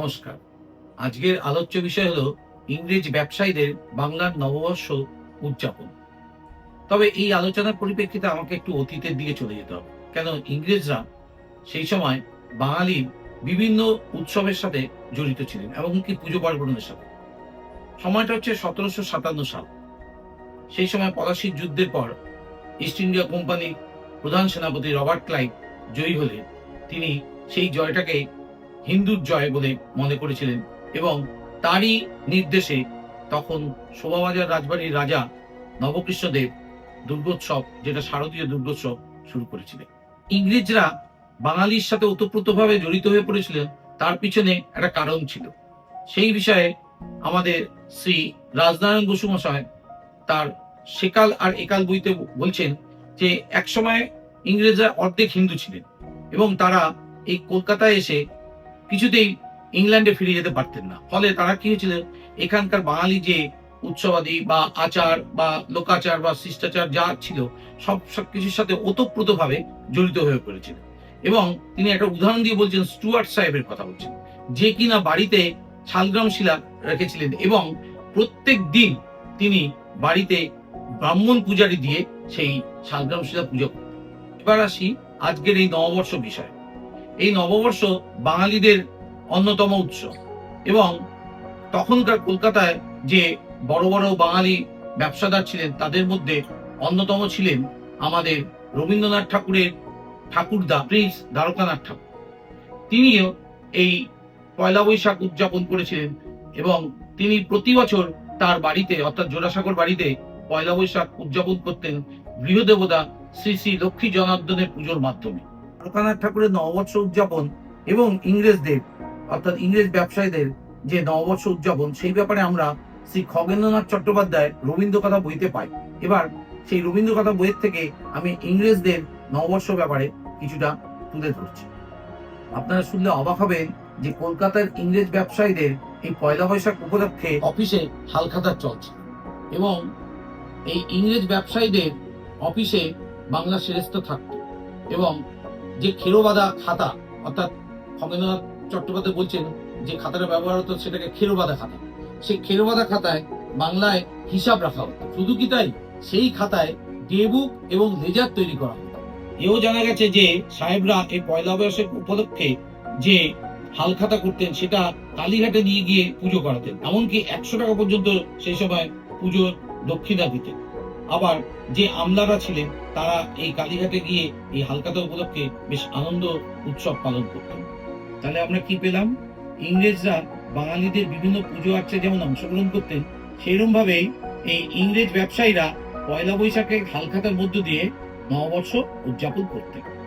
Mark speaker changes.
Speaker 1: নমস্কার। আজকের আলোচ্য বিষয় হলো ইংরেজ ব্যবসায়ীদের বাংলার নববর্ষ উদযাপন। তবে এই আলোচনার পরিপ্রেক্ষিতে আমাকে একটু অতীতের দিকে চলে যেতে হবে। কেন ইংরেজরা সেই সময় বাঙালির বিভিন্ন উৎসবের সাথে জড়িত ছিলেন এবং কি পুজো পার্বণের সাথে। সময়টা হচ্ছে সতেরোশো সাতান্ন সাল। সেই সময় পলাশির যুদ্ধের পর ইস্ট ইন্ডিয়া কোম্পানির প্রধান সেনাপতি রবার্ট ক্লাইভ জয়ী হলে তিনি সেই জয়টাকে হিন্দুর জয় বলে মনে করেছিলেন এবং তারই নির্দেশে তখন শোভাবাজার রাজবাড়ির রাজা নবকৃষ্ণদেব দুর্গোৎসব, যেটা শারদীয় দুর্গোৎসব, শুরু করেছিলেন। ইংরেজরা বাঙালির সাথে ওতপ্রোতভাবে জড়িত হয়ে পড়েছিলেন, তার পিছনে একটা কারণ ছিল। সেই বিষয়ে আমাদের শ্রী রাজনারায়ণ বসু মশাই তার সেকাল আর একাল বইতে বলছেন যে, একসময় ইংরেজরা অর্ধেক হিন্দু ছিলেন এবং তারা এই কলকাতায় এসে কিছুতেই ইংল্যান্ডে ফিরে যেতে পারতেন না। ফলে তারা কি হয়েছিল? এখানকার বাঙালি যে উৎসবাদী বা আচার বা লোকাচার বা শিষ্টাচার যা ছিল, সব সব কিছুর সাথে ওতপ্রোতভাবে জড়িত হয়ে পড়েছিল। এবং তিনি একটা উদাহরণ দিয়ে বলছেন, স্টুয়ার্ট সাহেবের কথা বলছেন, যে কিনা বাড়িতে শালগ্রাম শিলা রেখেছিলেন এবং প্রত্যেক দিন তিনি বাড়িতে ব্রাহ্মণ পূজারি দিয়ে সেই শালগ্রাম শিলা পুজো করতেন। এবার আসি আজকের এই নববর্ষ বিষয়। এই নববর্ষ বাঙালিদের অন্যতম উৎসব। এবং তখনকার কলকাতায় যে বড় বড় বাঙালি ব্যবসাদার ছিলেন, তাদের মধ্যে অন্যতম ছিলেন আমাদের রবীন্দ্রনাথ ঠাকুরের ঠাকুরদা প্রিন্স দ্বারকানাথ ঠাকুর। তিনিও এই পয়লা বৈশাখ উদযাপন করেছিলেন এবং তিনি প্রতি বছর তার বাড়িতে, অর্থাৎ জোড়াসাগর বাড়িতে পয়লা বৈশাখ উদযাপন করতেন গৃহদেবতা শ্রী শ্রী লক্ষ্মী জনার্দনের পুজোর মাধ্যমে। দ্বারকানাথ ঠাকুরের নববর্ষ উদযাপন এবং ইংরেজদের, অর্থাৎ ইংরেজ ব্যবসায়ীদের যে নববর্ষ উদযাপন, সেই ব্যাপারে আমরা শ্রী খগেন্দ্রনাথ চট্টোপাধ্যায় রবীন্দ্র কথা বইতে পাই। এবার সেই রবীন্দ্র কথা বইয়ের থেকে আমি ইংরেজদের নববর্ষ ব্যাপারে কিছুটা তুলে ধরছি। আপনারা শুনলে অবাক হবেন যে কলকাতার ইংরেজ ব্যবসায়ীদের এই পয়লা বৈশাখ উপলক্ষে অফিসে হালখাতার চলছে এবং এই ইংরেজ ব্যবসায়ীদের অফিসে বাংলা শ্রেষ্ঠ থাকতো এবং যে খেরোবাদা খাতা, অর্থাৎ খগেন্দ্রনাথ চট্টোপাধ্যায় বলছেন যে খাতাটা ব্যবহার হতো সেটাকে খেরোবাদা খাতা। সেই খেরোবাদা খাতায় বাংলায় হিসাব রাখা হতো। শুধু কি তাই? সেই খাতায় ডেবুক এবং লেজার তৈরি করা হতো। এও জানা গেছে যে সাহেবরা এই পয়লা বৈশাখ উপলক্ষে যে হালখাতা করতেন, সেটা কালীঘাটে নিয়ে গিয়ে পুজো করাতেন। এমনকি একশো টাকা পর্যন্ত সেই সময় পুজোর দক্ষিণা দিতেন। আবার যে আমলারা ছিলেন, তারা এই কালীঘাটে গিয়ে এই হালখাতা উপলক্ষে বেশ আনন্দ উৎসব পালন করতেন। তাহলে আমরা কি পেলাম? ইংরেজরা বাঙালিদের বিভিন্ন পুজো আর্চায় যেমন অংশগ্রহণ করতেন সেরকম ভাবেই এই ইংরেজ ব্যবসায়ীরা পয়লা বৈশাখে হালখাতার মধ্য দিয়ে নববর্ষ উদযাপন করতেন।